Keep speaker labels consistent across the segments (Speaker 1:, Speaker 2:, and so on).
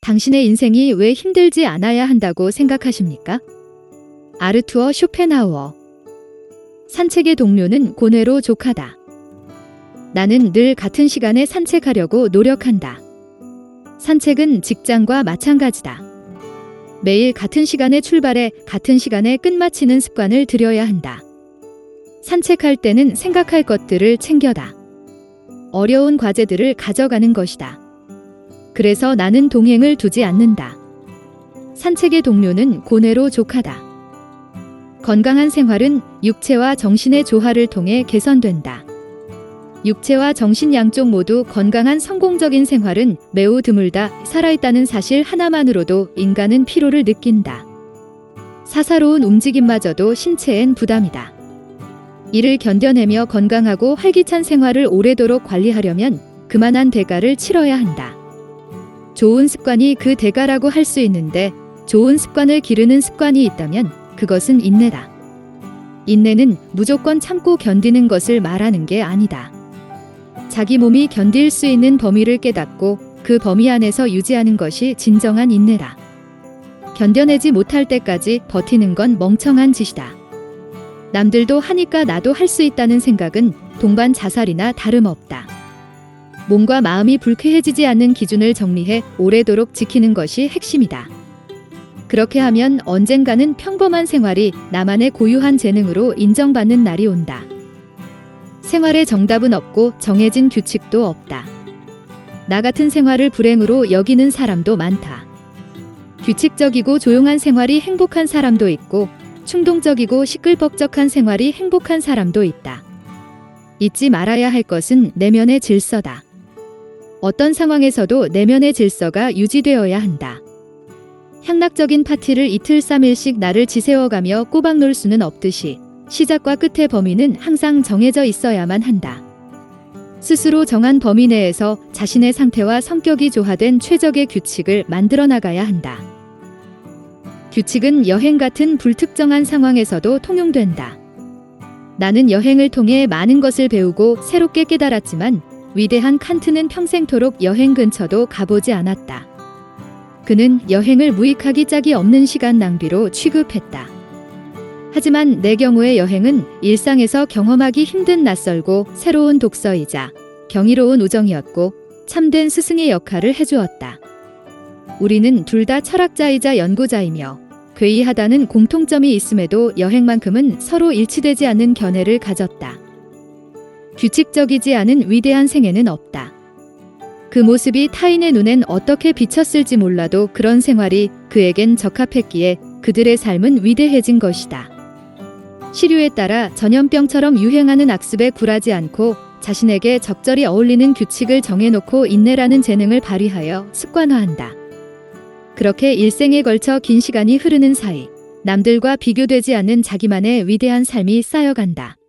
Speaker 1: 당신의 인생이 왜 힘들지 않아야 한다고 생각하십니까? 아르투어 쇼펜하우어 산책의 동료는 고뇌로 족하다. 나는 늘 같은 시간에 산책하려고 노력한다. 산책은 직장과 마찬가지다. 매일 같은 시간에 출발해 같은 시간에 끝마치는 습관을 들여야 한다. 산책할 때는 생각할 것들을 챙겨다. 어려운 과제들을 가져가는 것이다. 그래서 나는 동행을 두지 않는다. 산책의 동료는 고뇌로 족하다. 건강한 생활은 육체와 정신의 조화를 통해 개선된다. 육체와 정신 양쪽 모두 건강한 성공적인 생활은 매우 드물다. 살아있다는 사실 하나만으로도 인간은 피로를 느낀다. 사사로운 움직임마저도 신체엔 부담이다. 이를 견뎌내며 건강하고 활기찬 생활을 오래도록 관리하려면 그만한 대가를 치러야 한다. 좋은 습관이 그 대가라고 할 수 있는데 좋은 습관을 기르는 습관이 있다면 그것은 인내다. 인내는 무조건 참고 견디는 것을 말하는 게 아니다. 자기 몸이 견딜 수 있는 범위를 깨닫고 그 범위 안에서 유지하는 것이 진정한 인내다. 견뎌내지 못할 때까지 버티는 건 멍청한 짓이다. 남들도 하니까 나도 할 수 있다는 생각은 동반 자살이나 다름없다. 몸과 마음이 불쾌해지지 않는 기준을 정리해 오래도록 지키는 것이 핵심이다. 그렇게 하면 언젠가는 평범한 생활이 나만의 고유한 재능으로 인정받는 날이 온다. 생활에 정답은 없고 정해진 규칙도 없다. 나 같은 생활을 불행으로 여기는 사람도 많다. 규칙적이고 조용한 생활이 행복한 사람도 있고 충동적이고 시끌벅적한 생활이 행복한 사람도 있다. 잊지 말아야 할 것은 내면의 질서다. 어떤 상황에서도 내면의 질서가 유지되어야 한다. 향락적인 파티를 이틀 3일씩 나를 지새워가며 꼬박 놀 수는 없듯이 시작과 끝의 범위는 항상 정해져 있어야만 한다. 스스로 정한 범위 내에서 자신의 상태와 성격이 조화된 최적의 규칙을 만들어 나가야 한다. 규칙은 여행 같은 불특정한 상황에서도 통용된다. 나는 여행을 통해 많은 것을 배우고 새롭게 깨달았지만 위대한 칸트는 평생토록 여행 근처도 가보지 않았다. 그는 여행을 무익하기 짝이 없는 시간 낭비로 취급했다. 하지만 내 경우의 여행은 일상에서 경험하기 힘든 낯설고 새로운 독서이자 경이로운 우정이었고 참된 스승의 역할을 해주었다. 우리는 둘 다 철학자이자 연구자이며 괴이하다는 공통점이 있음에도 여행만큼은 서로 일치되지 않는 견해를 가졌다. 규칙적이지 않은 위대한 생애는 없다. 그 모습이 타인의 눈엔 어떻게 비쳤을지 몰라도 그런 생활이 그에겐 적합했기에 그들의 삶은 위대해진 것이다. 시류에 따라 전염병처럼 유행하는 악습에 굴하지 않고 자신에게 적절히 어울리는 규칙을 정해놓고 인내라는 재능을 발휘하여 습관화한다. 그렇게 일생에 걸쳐 긴 시간이 흐르는 사이 남들과 비교되지 않는 자기만의 위대한 삶이 쌓여간다.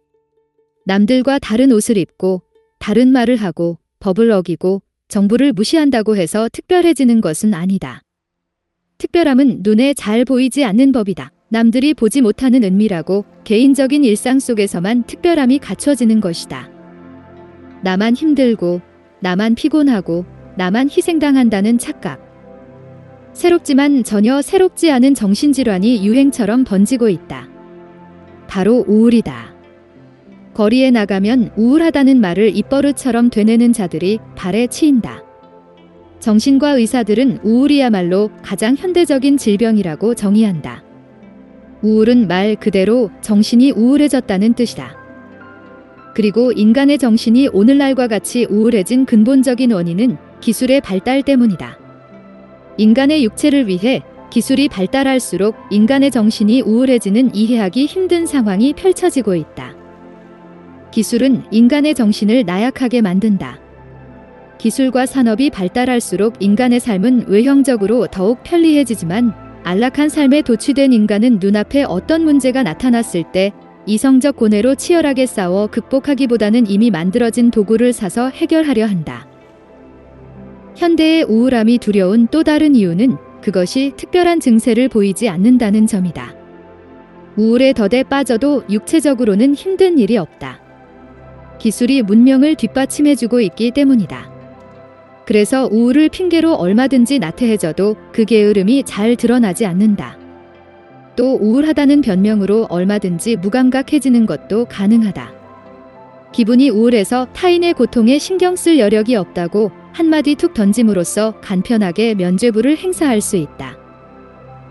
Speaker 1: 남들과 다른 옷을 입고 다른 말을 하고 법을 어기고 정부를 무시한다고 해서 특별해지는 것은 아니다. 특별함은 눈에 잘 보이지 않는 법이다. 남들이 보지 못하는 은밀하고 개인적인 일상 속에서만 특별함이 갖춰지는 것이다. 나만 힘들고, 나만 피곤하고, 나만 희생당한다는 착각. 새롭지만 전혀 새롭지 않은 정신질환이 유행처럼 번지고 있다. 바로 우울이다. 거리에 나가면 우울하다는 말을 입버릇처럼 되뇌는 자들이 발에 치인다. 정신과 의사들은 우울이야말로 가장 현대적인 질병이라고 정의한다. 우울은 말 그대로 정신이 우울해졌다는 뜻이다. 그리고 인간의 정신이 오늘날과 같이 우울해진 근본적인 원인은 기술의 발달 때문이다. 인간의 육체를 위해 기술이 발달할수록 인간의 정신이 우울해지는 이해하기 힘든 상황이 펼쳐지고 있다. 기술은 인간의 정신을 나약하게 만든다. 기술과 산업이 발달할수록 인간의 삶은 외형적으로 더욱 편리해지지만 안락한 삶에 도취된 인간은 눈앞에 어떤 문제가 나타났을 때 이성적 고뇌로 치열하게 싸워 극복하기보다는 이미 만들어진 도구를 사서 해결하려 한다. 현대의 우울함이 두려운 또 다른 이유는 그것이 특별한 증세를 보이지 않는다는 점이다. 우울의 덫에 빠져도 육체적으로는 힘든 일이 없다. 기술이 문명을 뒷받침해주고 있기 때문이다. 그래서 우울을 핑계로 얼마든지 나태해져도 그 게으름이 잘 드러나지 않는다. 또 우울하다는 변명으로 얼마든지 무감각해지는 것도 가능하다. 기분이 우울해서 타인의 고통에 신경 쓸 여력이 없다고 한마디 툭 던짐으로써 간편하게 면죄부를 행사할 수 있다.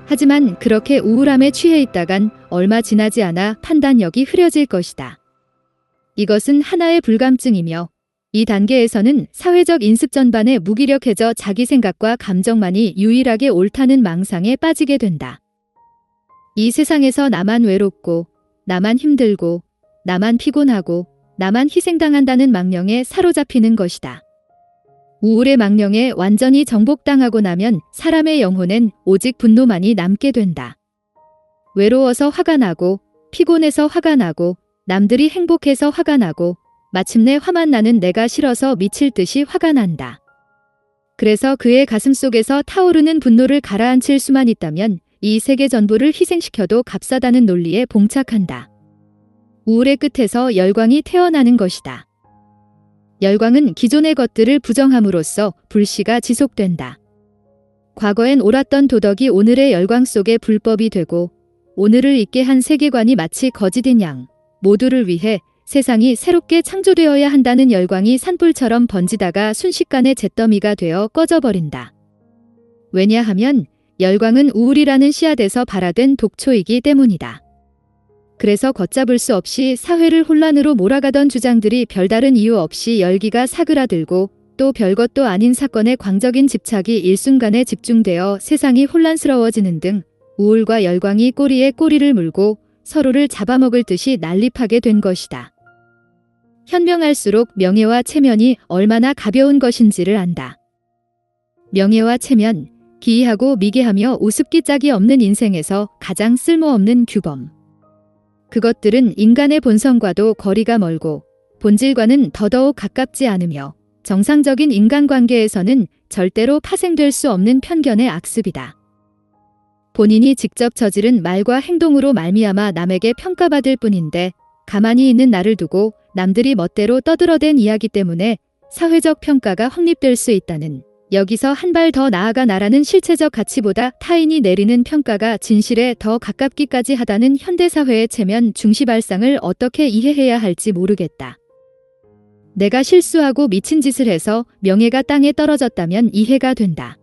Speaker 1: 하지만 그렇게 우울함에 취해 있다간 얼마 지나지 않아 판단력이 흐려질 것이다. 이것은 하나의 불감증이며 이 단계에서는 사회적 인습 전반에 무기력해져 자기 생각과 감정만이 유일하게 옳다는 망상에 빠지게 된다. 이 세상에서 나만 외롭고, 나만 힘들고, 나만 피곤하고, 나만 희생당한다는 망령에 사로잡히는 것이다. 우울의 망령에 완전히 정복당하고 나면 사람의 영혼엔 오직 분노만이 남게 된다. 외로워서 화가 나고, 피곤해서 화가 나고, 남들이 행복해서 화가 나고, 마침내 화만 나는 내가 싫어서 미칠 듯이 화가 난다. 그래서 그의 가슴 속에서 타오르는 분노를 가라앉힐 수만 있다면 이 세계 전부를 희생시켜도 값싸다는 논리에 봉착한다. 우울의 끝에서 열광이 태어나는 것이다. 열광은 기존의 것들을 부정함으로써 불씨가 지속된다. 과거엔 옳았던 도덕이 오늘의 열광 속에 불법이 되고 오늘을 있게 한 세계관이 마치 거짓인 양 모두를 위해 세상이 새롭게 창조되어야 한다는 열광이 산불처럼 번지다가 순식간에 잿더미가 되어 꺼져버린다. 왜냐하면 열광은 우울이라는 씨앗에서 발화된 독초이기 때문이다. 그래서 걷잡을 수 없이 사회를 혼란으로 몰아가던 주장들이 별다른 이유 없이 열기가 사그라들고 또 별것도 아닌 사건에 광적인 집착이 일순간에 집중되어 세상이 혼란스러워지는 등 우울과 열광이 꼬리에 꼬리를 물고 서로를 잡아먹을 듯이 난립하게 된 것이다. 현명할수록 명예와 체면이 얼마나 가벼운 것인지를 안다. 명예와 체면, 기이하고 미개하며 우습기 짝이 없는 인생에서 가장 쓸모없는 규범. 그것들은 인간의 본성과도 거리가 멀고 본질과는 더더욱 가깝지 않으며 정상적인 인간관계에서는 절대로 파생될 수 없는 편견의 악습이다. 본인이 직접 저지른 말과 행동으로 말미암아 남에게 평가받을 뿐인데 가만히 있는 나를 두고 남들이 멋대로 떠들어댄 이야기 때문에 사회적 평가가 확립될 수 있다는 여기서 한 발 더 나아가 나라는 실체적 가치보다 타인이 내리는 평가가 진실에 더 가깝기까지 하다는 현대사회의 체면 중시 발상을 어떻게 이해해야 할지 모르겠다. 내가 실수하고 미친 짓을 해서 명예가 땅에 떨어졌다면 이해가 된다.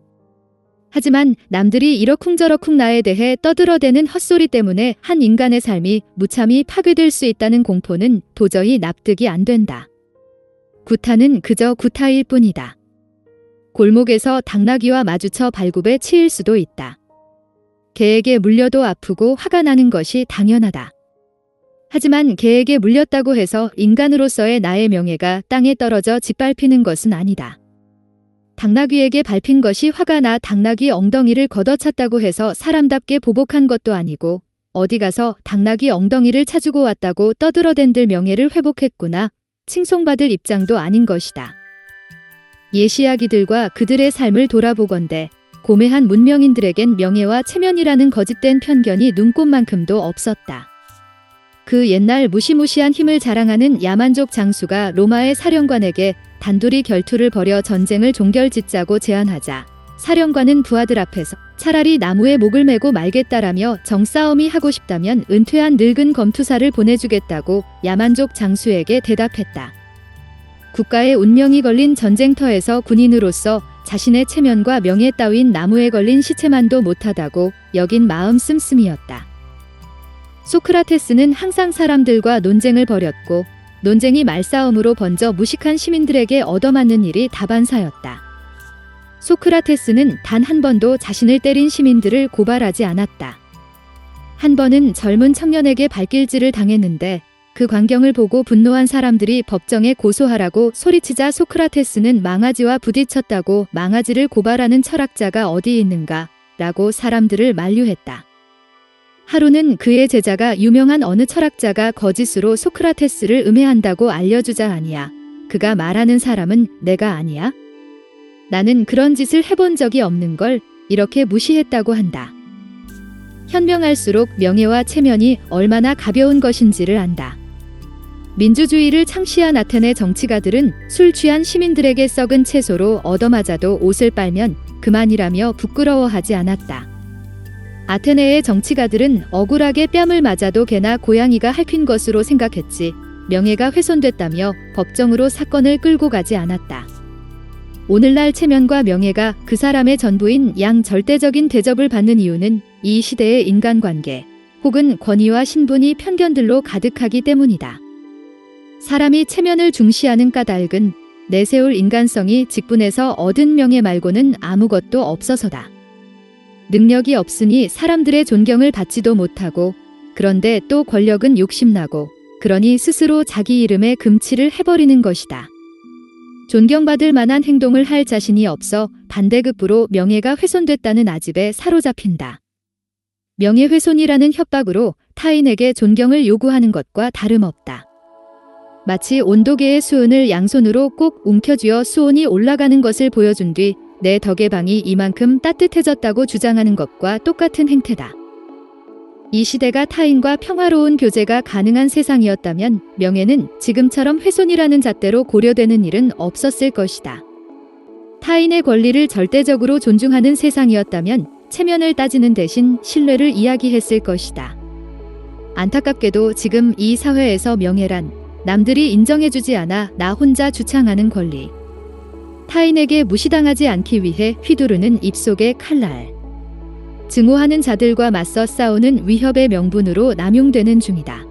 Speaker 1: 하지만 남들이 이러쿵저러쿵 나에 대해 떠들어대는 헛소리 때문에 한 인간의 삶이 무참히 파괴될 수 있다는 공포는 도저히 납득이 안 된다. 구타는 그저 구타일 뿐이다. 골목에서 당나귀와 마주쳐 발굽에 치일 수도 있다. 개에게 물려도 아프고 화가 나는 것이 당연하다. 하지만 개에게 물렸다고 해서 인간으로서의 나의 명예가 땅에 떨어져 짓밟히는 것은 아니다. 당나귀에게 밟힌 것이 화가 나 당나귀 엉덩이를 걷어찼다고 해서 사람답게 보복한 것도 아니고 어디 가서 당나귀 엉덩이를 차주고 왔다고 떠들어댄들 명예를 회복했구나 칭송받을 입장도 아닌 것이다. 예시야기들과 그들의 삶을 돌아보건대 고매한 문명인들에겐 명예와 체면이라는 거짓된 편견이 눈꽃만큼도 없었다. 그 옛날 무시무시한 힘을 자랑하는 야만족 장수가 로마의 사령관에게 단둘이 결투를 벌여 전쟁을 종결짓자고 제안하자 사령관은 부하들 앞에서 차라리 나무에 목을 메고 말겠다라며 정싸움이 하고 싶다면 은퇴한 늙은 검투사를 보내주겠다고 야만족 장수에게 대답했다. 국가의 운명이 걸린 전쟁터에서 군인으로서 자신의 체면과 명예 따윈 나무에 걸린 시체만도 못하다고 여긴 마음 씀씀이었다. 소크라테스는 항상 사람들과 논쟁을 벌였고 논쟁이 말싸움으로 번져 무식한 시민들에게 얻어맞는 일이 다반사였다. 소크라테스는 단 한 번도 자신을 때린 시민들을 고발하지 않았다. 한 번은 젊은 청년에게 발길질을 당했는데 그 광경을 보고 분노한 사람들이 법정에 고소하라고 소리치자 소크라테스는 망아지와 부딪혔다고 망아지를 고발하는 철학자가 어디 있는가 라고 사람들을 만류했다. 하루는 그의 제자가 유명한 어느 철학자가 거짓으로 소크라테스를 음해한다고 알려주자 아니야. 그가 말하는 사람은 내가 아니야? 나는 그런 짓을 해본 적이 없는 걸 이렇게 무시했다고 한다. 현명할수록 명예와 체면이 얼마나 가벼운 것인지를 안다. 민주주의를 창시한 아테네 정치가들은 술 취한 시민들에게 썩은 채소로 얻어맞아도 옷을 빨면 그만이라며 부끄러워하지 않았다. 아테네의 정치가들은 억울하게 뺨을 맞아도 개나 고양이가 핥힌 것으로 생각했지 명예가 훼손됐다며 법정으로 사건을 끌고 가지 않았다. 오늘날 체면과 명예가 그 사람의 전부인 양 절대적인 대접을 받는 이유는 이 시대의 인간관계 혹은 권위와 신분이 편견들로 가득하기 때문이다. 사람이 체면을 중시하는 까닭은 내세울 인간성이 직분에서 얻은 명예 말고는 아무것도 없어서다. 능력이 없으니 사람들의 존경을 받지도 못하고 그런데 또 권력은 욕심나고 그러니 스스로 자기 이름에 금치를 해버리는 것이다. 존경받을 만한 행동을 할 자신이 없어 반대급부로 명예가 훼손됐다는 아집에 사로잡힌다. 명예훼손이라는 협박으로 타인에게 존경을 요구하는 것과 다름없다. 마치 온도계의 수은을 양손으로 꼭 움켜쥐어 수온이 올라가는 것을 보여준 뒤 내 덕의 방이 이만큼 따뜻해졌다고 주장하는 것과 똑같은 행태다. 이 시대가 타인과 평화로운 교제가 가능한 세상이었다면 명예는 지금처럼 훼손이라는 잣대로 고려되는 일은 없었을 것이다. 타인의 권리를 절대적으로 존중하는 세상이었다면 체면을 따지는 대신 신뢰를 이야기했을 것이다. 안타깝게도 지금 이 사회에서 명예란 남들이 인정해주지 않아 나 혼자 주창하는 권리. 타인에게 무시당하지 않기 위해 휘두르는 입속의 칼날. 증오하는 자들과 맞서 싸우는 위협의 명분으로 남용되는 중이다.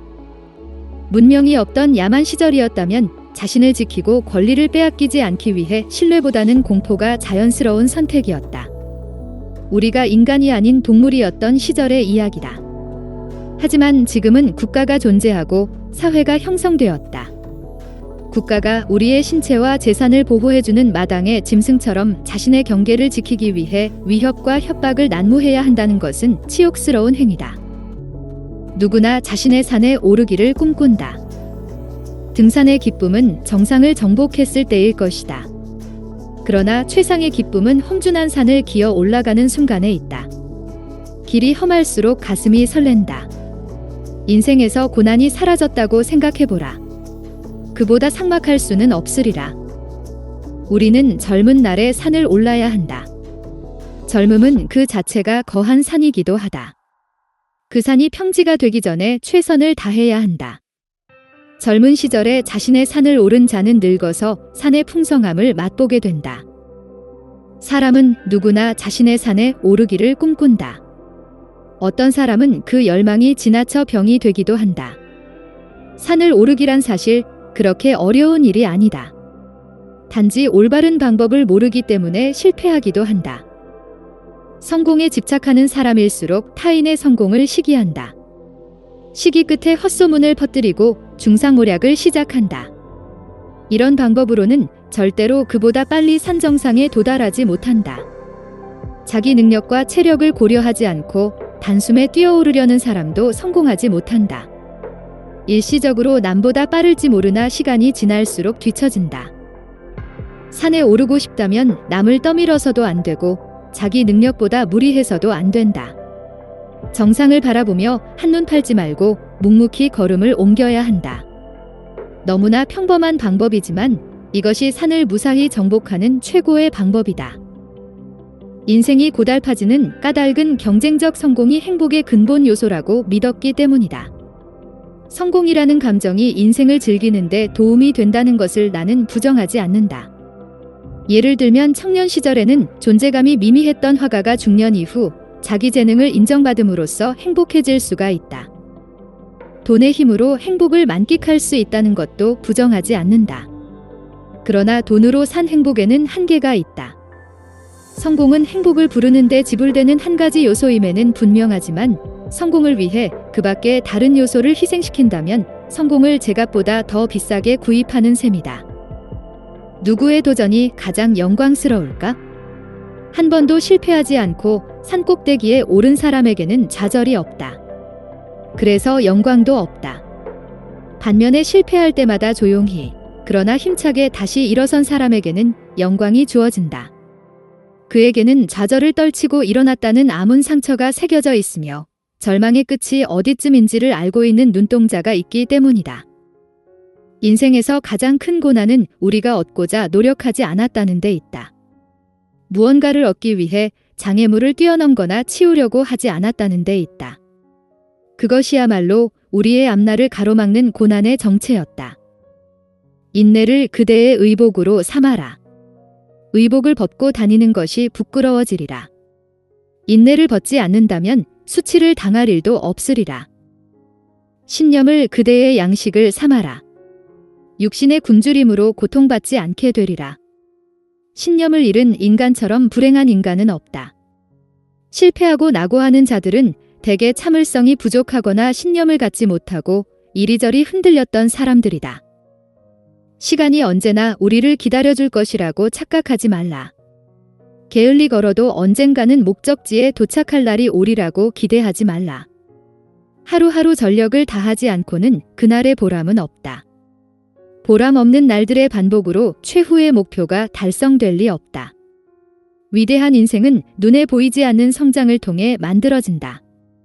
Speaker 1: 문명이 없던 야만 시절이었다면 자신을 지키고 권리를 빼앗기지 않기 위해 신뢰보다는 공포가 자연스러운 선택이었다. 우리가 인간이 아닌 동물이었던 시절의 이야기다. 하지만 지금은 국가가 존재하고 사회가 형성되었다. 국가가 우리의 신체와 재산을 보호해주는 마당의 짐승처럼 자신의 경계를 지키기 위해 위협과 협박을 난무해야 한다는 것은 치욕스러운 행위다. 누구나 자신의 산에 오르기를 꿈꾼다. 등산의 기쁨은 정상을 정복했을 때일 것이다. 그러나 최상의 기쁨은 험준한 산을 기어 올라가는 순간에 있다. 길이 험할수록 가슴이 설렌다. 인생에서 고난이 사라졌다고 생각해보라. 그보다 삭막할 수는 없으리라. 우리는 젊은 날에 산을 올라야 한다. 젊음은 그 자체가 거한 산이기도 하다. 그 산이 평지가 되기 전에 최선을 다해야 한다. 젊은 시절에 자신의 산을 오른 자는 늙어서 산의 풍성함을 맛보게 된다. 사람은 누구나 자신의 산에 오르기를 꿈꾼다. 어떤 사람은 그 열망이 지나쳐 병이 되기도 한다. 산을 오르기란 사실 그렇게 어려운 일이 아니다. 단지 올바른 방법을 모르기 때문에 실패하기도 한다. 성공에 집착하는 사람일수록 타인의 성공을 시기한다. 시기 끝에 헛소문을 퍼뜨리고 중상모략을 시작한다. 이런 방법으로는 절대로 그보다 빨리 산 정상에 도달하지 못한다. 자기 능력과 체력을 고려하지 않고 단숨에 뛰어오르려는 사람도 성공하지 못한다. 일시적으로 남보다 빠를지 모르나 시간이 지날수록 뒤처진다. 산에 오르고 싶다면 남을 떠밀어서도 안 되고 자기 능력보다 무리해서도 안 된다. 정상을 바라보며 한눈 팔지 말고 묵묵히 걸음을 옮겨야 한다. 너무나 평범한 방법이지만 이것이 산을 무사히 정복하는 최고의 방법이다. 인생이 고달파지는 까닭은 경쟁적 성공이 행복의 근본 요소라고 믿었기 때문이다. 성공이라는 감정이 인생을 즐기는데 도움이 된다는 것을 나는 부정하지 않는다. 예를 들면 청년 시절에는 존재감이 미미했던 화가가 중년 이후 자기 재능을 인정받음으로써 행복해질 수가 있다. 돈의 힘으로 행복을 만끽할 수 있다는 것도 부정하지 않는다. 그러나 돈으로 산 행복에는 한계가 있다. 성공은 행복을 부르는데 지불되는 한 가지 요소임에는 분명하지만 성공을 위해 그 밖에 다른 요소를 희생시킨다면 성공을 제값보다 더 비싸게 구입하는 셈이다. 누구의 도전이 가장 영광스러울까? 한 번도 실패하지 않고 산 꼭대기에 오른 사람에게는 좌절이 없다. 그래서 영광도 없다. 반면에 실패할 때마다 조용히, 그러나 힘차게 다시 일어선 사람에게는 영광이 주어진다. 그에게는 좌절을 떨치고 일어났다는 아문 상처가 새겨져 있으며 절망의 끝이 어디쯤인지를 알고 있는 눈동자가 있기 때문이다. 인생에서 가장 큰 고난은 우리가 얻고자 노력하지 않았다는 데 있다. 무언가를 얻기 위해 장애물을 뛰어넘거나 치우려고 하지 않았다는 데 있다. 그것이야말로 우리의 앞날을 가로막는 고난의 정체였다. 인내를 그대의 의복으로 삼아라. 의복을 벗고 다니는 것이 부끄러워지리라. 인내를 벗지 않는다면 수치를 당할 일도 없으리라. 신념을 그대의 양식을 삼아라. 육신의 굶주림으로 고통받지 않게 되리라. 신념을 잃은 인간처럼 불행한 인간은 없다. 실패하고 낙오하는 자들은 대개 참을성이 부족하거나 신념을 갖지 못하고 이리저리 흔들렸던 사람들이다. 시간이 언제나 우리를 기다려줄 것이라고 착각하지 말라. 게을리 걸어도 언젠가는 목적지에 도착할 날이 오리라고 기대하지 말라. 하루하루 전력을 다하지 않고는 그날의 보람은 없다. 보람 없는 날들의 반복으로 최후의 목표가 달성될 리 없다. 위대한 인생은 눈에 보이지 않는 성장을 통해 만들어진다.